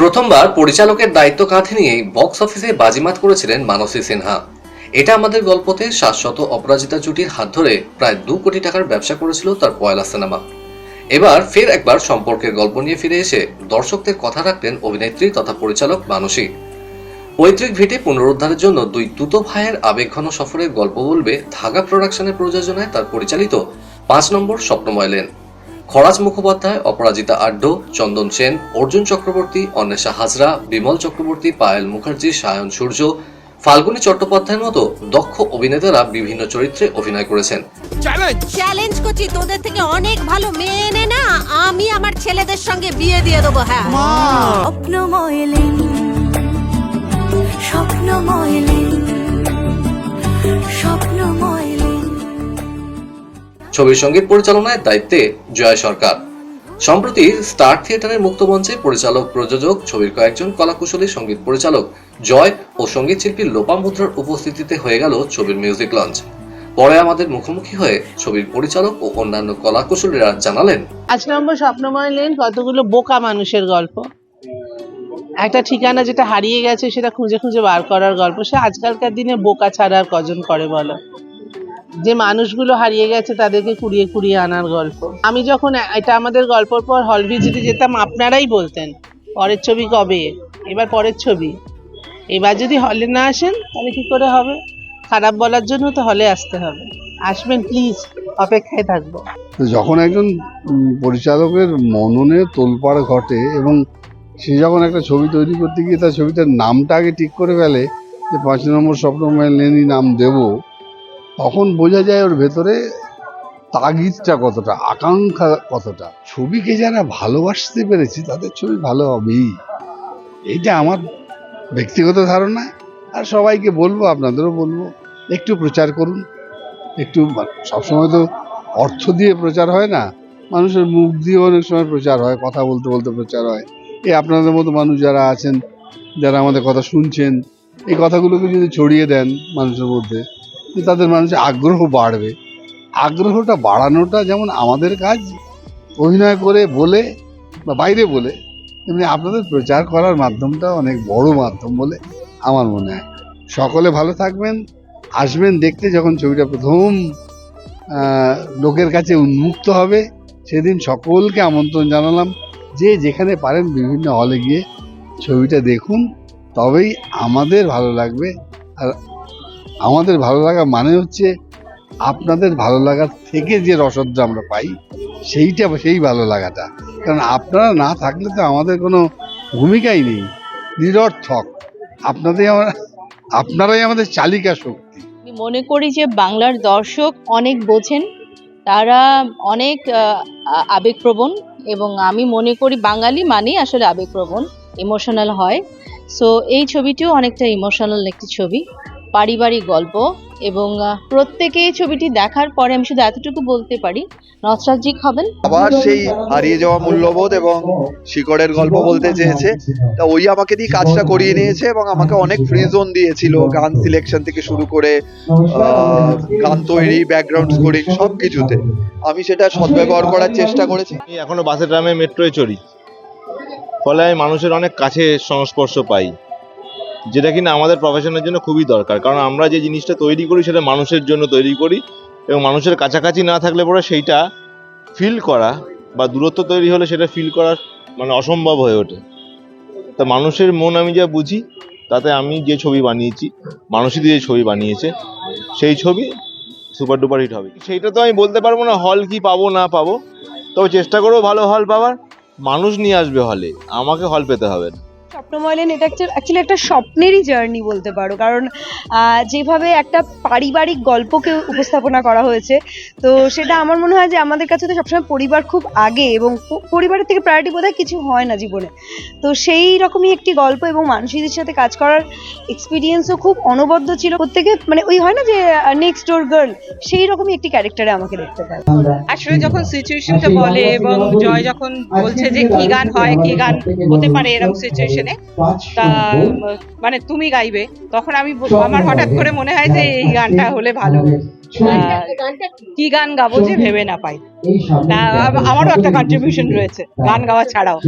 প্রথমবার পরিচালকের দায়িত্ব কাঁধে নিয়েই বক্স অফিসে বাজিমাত করেছিলেন মানসী সিনহা। এটা আমাদের গল্পতে শাশ্বত অপরাজিতা জুটির হাত ধরে প্রায় দু কোটি টাকার ব্যবসা করেছিল তার পয়লা সিনেমা। এবার ফের একবার সম্পর্কের গল্প নিয়ে ফিরে এসে দর্শকদের কথা রাখলেন অভিনেত্রী তথা পরিচালক মানসী। পৈতৃক ভিটে পুনরুদ্ধারের জন্য দুই তুতো ভাইয়ের আবেগঘন সফরের গল্প বলবে ধাগা প্রোডাকশনের প্রযোজনায় তার পরিচালিত পাঁচ নম্বর স্বপ্নময় লেন। খরাজ মুখোপাধ্যায় অপরাজিতা আড্ড চন্দন সেন অর্জুন চক্রবর্তী অন্বেষা হাজরা বিমল চক্রবর্তী পায়েল মুখার্জি সায়ন সূর্য ফাল্গুনী চট্টোপাধ্যায়ের মতো দক্ষ অভিনেতারা বিভিন্ন চরিত্রে অভিনয় করেছেন। চ্যালেঞ্জ করছি তোদের থেকে অনেক ভালো মেয়ে এনে না আমি আমার ছেলেদের সঙ্গে বিয়ে দিয়ে দেবো হ্যাঁ। স্বপ্নময় লেন স্বপ্নময় লেন স্বপ্নময় ছবির সংগীত পরিচালনায় দায়িত্বে জয় সরকার। সম্প্রতি স্টার থিয়েটারের মুক্তমঞ্চে পরিচালক, প্রযোজক, ছবির কয়েকজন কলাকুশলী সংগীত পরিচালক জয় ও সংগীত শিল্পী লোপা মুদ্রার উপস্থিতিতে হয়ে গেল ছবির মিউজিক লঞ্চ। পরে আমাদের মুখোমুখি হয়ে ছবির পরিচালক ও অন্যান্য কলাকুশলীরা জানালেন পাঁচ নম্বর স্বপ্নময় লেন, কতগুলো বোকা মানুষের গল্প। একটা ঠিকানা যেটা হারিয়ে গেছে, সেটা খুঁজে খুঁজে বার করার গল্প। সে আজকালকার দিনে বোকা ছাড়া আর কজন করে বলো? যে মানুষগুলো হারিয়ে গেছে তাদেরকে কুড়িয়ে কুড়িয়ে আনার গল্প। আমি যখন এটা আমাদের গল্পর পর হল ভিজিটে যেতাম, আপনারাই বলতেন, পরের ছবি কবে? এবার পরের ছবি। এবার যদি হলে না আসেন, তাহলে কি করে হবে? খারাপ বলার জন্য তো হলে আসতে হবে। আসবেন প্লিজ অপেক্ষায় থাকব। যখন একজন পরিচালকের মননে তোলপাড় ঘটে এবং সে যখন একটা ছবি তৈরি করতে গিয়ে তার ছবিটার নামটা আগে ঠিক করে ফেলে যে পাঁচ নম্বর স্বপ্নময় লেনি নাম দেব তখন বোঝা যায় ওর ভেতরে তাগিদটা কতটা, আকাঙ্ক্ষা কতটা। ছবিকে যারা ভালোবাসতে পেরেছি, তাদের ছবি ভালো হবেই। এইটা আমার ব্যক্তিগত ধারণা। আর সবাইকে বলব, আপনাদেরও বলব, একটু প্রচার করুন। একটু সবসময় তো অর্থ দিয়ে প্রচার হয় না। মানুষের মুখ দিয়ে অনেক সময় প্রচার হয়, কথা বলতে বলতে প্রচার হয়। এই আপনাদের মতো মানুষ যারা আছেন, যারা আমাদের কথা শুনছেন, এই কথাগুলোকে যদি ছড়িয়ে দেন মানুষের মধ্যে তো তাদের মানুষের আগ্রহ বাড়বে। আগ্রহটা বাড়ানোটা যেমন আমাদের কাজ, অভিনয় করে বলে বা বাইরে বলে, তেমনি আপনাদের প্রচার করার মাধ্যমটা অনেক বড় মাধ্যম বলে আমার মনে হয়। সকলে ভালো থাকবেন, আসবেন দেখতে যখন ছবিটা প্রথম লোকের কাছে উন্মুক্ত হবে, সেদিন সকলকে আমন্ত্রণ জানালাম। যে যেখানে পারেন বিভিন্ন হলে গিয়ে ছবিটা দেখুন, তবেই আমাদের ভালো লাগবে। আর আমাদের ভালো লাগা মানে হচ্ছে আপনাদের ভালো লাগার থেকে যে রসদটা আমরা পাই, সেইটা, সেই ভালো লাগাটা। কারণ আপনারা না থাকলে তো আমাদের কোনো ভূমিকাই নেই। নিরর্থক। আপনাদের আমরা, আপনারাই আমাদের চালিকা শক্তি। মনে করি যে বাংলার দর্শক অনেক বোঝেন, তারা অনেক আবেগপ্রবণ এবং আমি মনে করি বাঙালি মানেই আসলে আবেগপ্রবণ ইমোশনাল হয়। সো এই ছবিটিও অনেকটা ইমোশনাল একটি ছবি। পারিবারিক গল্প এবং আহ, প্রত্যেকে এই ছবিটি দেখার পরে আমি শুধু এতটুকু বলতে পারি নস্টালজিক হবেন। আবার সেই হারিয়ে যাওয়া মূল্যবোধ এবং শিকড়ের গল্প বলতে চেয়েছে। তা ওই আমাকে দিয়ে কাজটা করিয়ে নিয়েছে এবং আমাকে অনেক ফ্রি জোন দিয়েছিল গান সিলেকশন থেকে শুরু করে আহ, গান তৈরি ব্যাকগ্রাউন্ড স্কোরিং সব কিছুতে আমি সেটা সদ্ব্যবহার করার চেষ্টা করেছি। আমি এখনও বাসে ট্রামে মেট্রোয় চড়ি। ফলে আমি মানুষের অনেক কাছে সংস্পর্শ পাই। যেটা কিনা আমাদের প্রফেশনের জন্য খুবই দরকার। কারণ আমরা যে জিনিসটা তৈরি করি, সেটা মানুষের জন্য তৈরি করি এবং মানুষের কাছাকাছি না থাকলে পরে সেইটা ফিল করা বা দূরত্ব তৈরি হলে সেটা ফিল করা মানে অসম্ভব হয়ে ওঠে। তা মানুষের মন আমি যা বুঝি, তাতে আমি যে ছবি বানিয়েছি, মানুষই দিয়ে ছবি বানিয়েছে, সেই ছবি সুপার ডুপার হিট হবে। সেইটা তো আমি বলতে পারব না হল কি পাবো, না পাবো। তবে চেষ্টা করব ভালো হল পাওয়ার। মানুষ নিয়ে আসবে হলে আমাকে হল পেতে হবে না। স্বপ্নময়লেন এটা অ্যাকচুয়ালি একটা স্বপ্নেরই জার্নি বলতে পারো। কারণ আহ, যেভাবে একটা পারিবারিক গল্পকে উপস্থাপনা করা হয়েছে তো সেটা আমার মনে হয় যে আমাদের কাছে তো সবসময় পরিবার খুব আগে এবং পরিবারের থেকে প্রায়োরিটি বোধহয় কিছু হয় না জীবনে। তো সেই রকমই একটি গল্প এবং মানুষদের সাথে কাজ করার এক্সপিরিয়েন্সও খুব অনবদ্য ছিল। প্রত্যেকে মানে ওই হয় না যে নেক্সট ডোর গার্ল সেই রকমই একটি ক্যারেক্টারে আমাকে দেখতে পায়। আসলে যখন সিচুয়েশনটা বলে এবং জয় যখন বলছে যে কি গান হয় কি গান হতে পারে এরকম সিচুয়েশনে তা মানে তুমি গাইবে তখন আমি আমার হঠাৎ করে মনে হয় যে এই গানটা হলে ভালো। আহ, কি গান গাবো যে ভেবে না পাই। আমারও একটা কন্ট্রিবিউশন রয়েছে গান গাওয়া ছাড়াও।